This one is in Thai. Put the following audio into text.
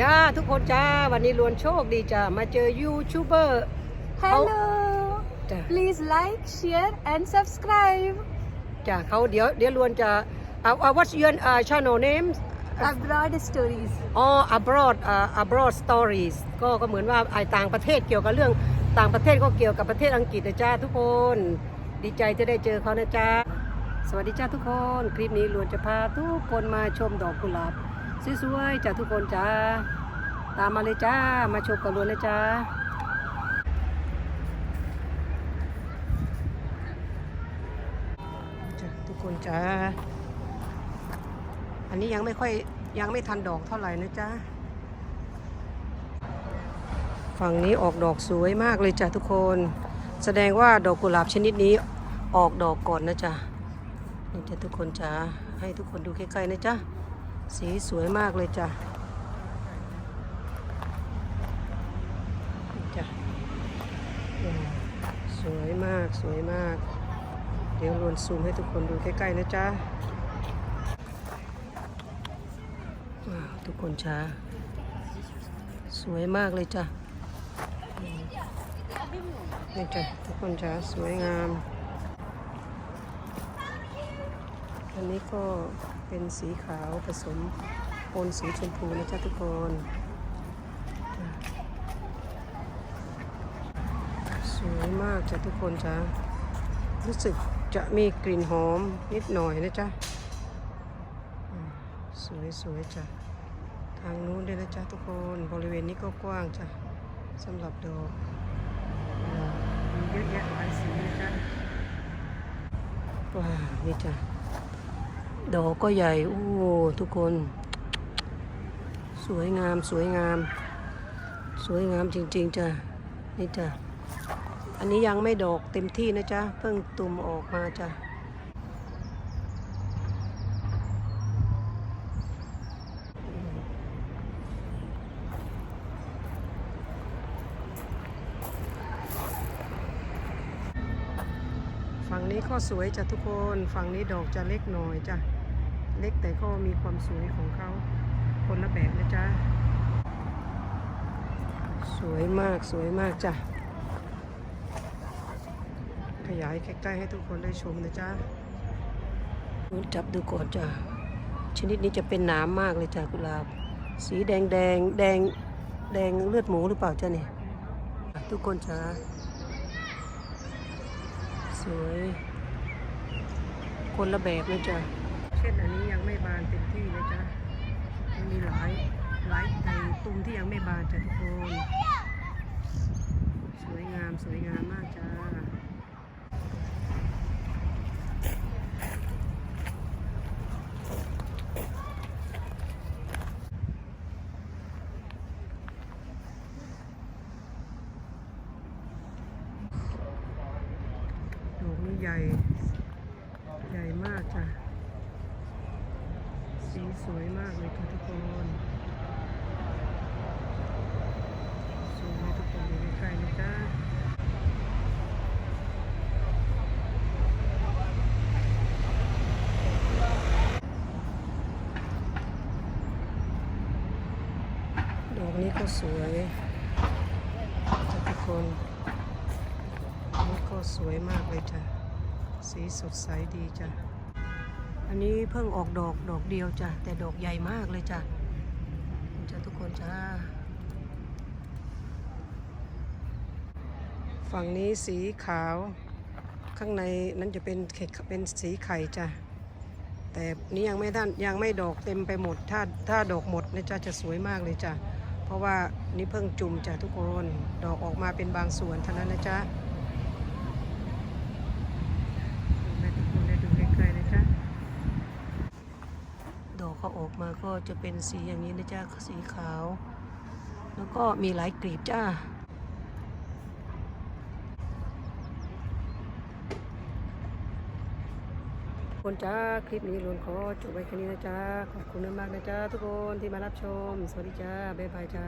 จ้าทุกคนจ้าวันนี้ล้วนโชคดีจ้ามาเจอยูทูบเบอร์ Hello. Dạ. Please like, share, and subscribe. จ้าเขาเดี๋ยวเดี๋ยวล้วนจะเอาเอา what's your uh, channel name Abroad stories. อ๋อ abroad uh, abroad stories ก็ก็เหมือนว่าไอ้ต่างประเทศเกี่ยวกับเรื่องต่างประเทศก็เกี่ยวกับประเทศอังกฤษนะจ้าทุกคน ดีใจจะได้เจอเขานะจ้าสวัสดีจ้าทุกคน คลิปนี้ล้วนจะพาทุกคนมาชมดอกกุหลาบ สวยๆจ้าทุกคนจ้าตามมาเลยจ้า มาชมกับล้วนะจ้าจ้าทุกคนจ้า อันนี้ยังไม่ค่อยยังไม่ทันดอกเท่าไหร่นะจ๊ะฝั่งนี้ออกดอกสวยมากเลยจ้ะทุกคน แสดงว่าดอกกุหลาบชนิดนี้ออกดอกก่อนนะจ๊ะนี่จ้ะทุกคนจ้ะให้ทุกคนดูใกล้ๆนะจ๊ะ สีสวยมากเลยจ้ะจ้ะสวยมากสวยมาก เดี๋ยวลวนซูมให้ทุกคนดูใกล้ๆนะจ๊ะว้าทุกคนจ้าสวยมากเลยจ้ะนี่จ้ะทุกคนจ้าสวยงาม อันนี้ก็ เป็นสีขาวผสมปนสีชมพูนะจ๊ะทุกคนสวยมากจ้ะทุกคนจ้ารู้สึกจะมีกลิ่นหอมนิดหน่อยนะจ๊ะสวยสวยๆจ้ะทางนู้นด้วยนะจ๊ะทุกคนบริเวณนี้ก็กว้างจ้ะสำหรับดอกมีเยอะแยะหลายสีนะจ๊ะว้าวนี่จ้ะ ดอกก็ใหญ่ โอ้ทุกคน สวยงามสวยงาม สวยงามจริง ๆจ้ะนี่จ้ะอันนี้ยังไม่ดอกเต็มที่นะจ๊ะ เพิ่งตุ่มออกมาจ้ะฝั่งนี้ก็สวยจ้ะทุกคน ฝั่งนี้ดอกจะเล็กหน่อยจ้ะ เล็กแต่ก็มีความสวยของเขาคนละแบบนะจ๊ะ สวยมากสวยมากจ้ะ ขยายใกล้ๆให้ทุกคนได้ชมนะจ๊ะจับดูก่อนจ้ะ ชนิดนี้จะเป็นหนามมากเลยจ้ะกุหลาบ สีแดงแดงแดงแดงเลือดหมูหรือเปล่าจ้ะเนี่ยทุกคนจ้ะสวย คนละแบบนะจ๊ะ เช่นอันนี้ยังไม่บานเต็มที่นะจ๊ะยังมีหลายหลายในตุ่มที่ยังไม่บานจ้ะทุกคน สวยงามสวยงามมากจ้าดอกนี้ใหญ่ ใหญ่มากจ้ะ สีสวยมากเลยค่ะทุกคนสวยให้ทุกคนดูใกล้ๆนะจ๊ะดอกนี้ก็สวยทุกคนนี่ก็สวยมากเลยจ้ะสีสดใสดีจ้ะ อันนี้เพิ่งออกดอกดอกเดียวจ้ะ แต่ดอกใหญ่มากเลยจ้ะจ้ะทุกคนจ้า ฝั่งนี้สีขาว ข้างในนั้นจะเป็นเขตเป็นสีไข่จ้ะ แต่นี้ยังไม่ด้านยังไม่ดอกเต็มไปหมด ถ้าถ้าดอกหมดนี่จ้ะจะสวยมากเลยจ้ะ เพราะว่านี่เพิ่งจุ่มจ้ะทุกคน ดอกออกมาเป็นบางส่วนเท่านั้นนะจ๊ะ ให้ทุกคนได้ดูใกล้ๆนะจ๊ะ ดอกเขาออก มาก็จะเป็นสีอย่างนี้นะจ๊ะสีขาว แล้วก็มีหลายกลีบจ้าคนจ้าคลิปนี้ลุนขอจบไว้แค่นี้นะจ๊ะขอบคุณมากนะจ๊ะทุกคนที่มารับชม สวัสดีจ้าบ๊ายบายจ้า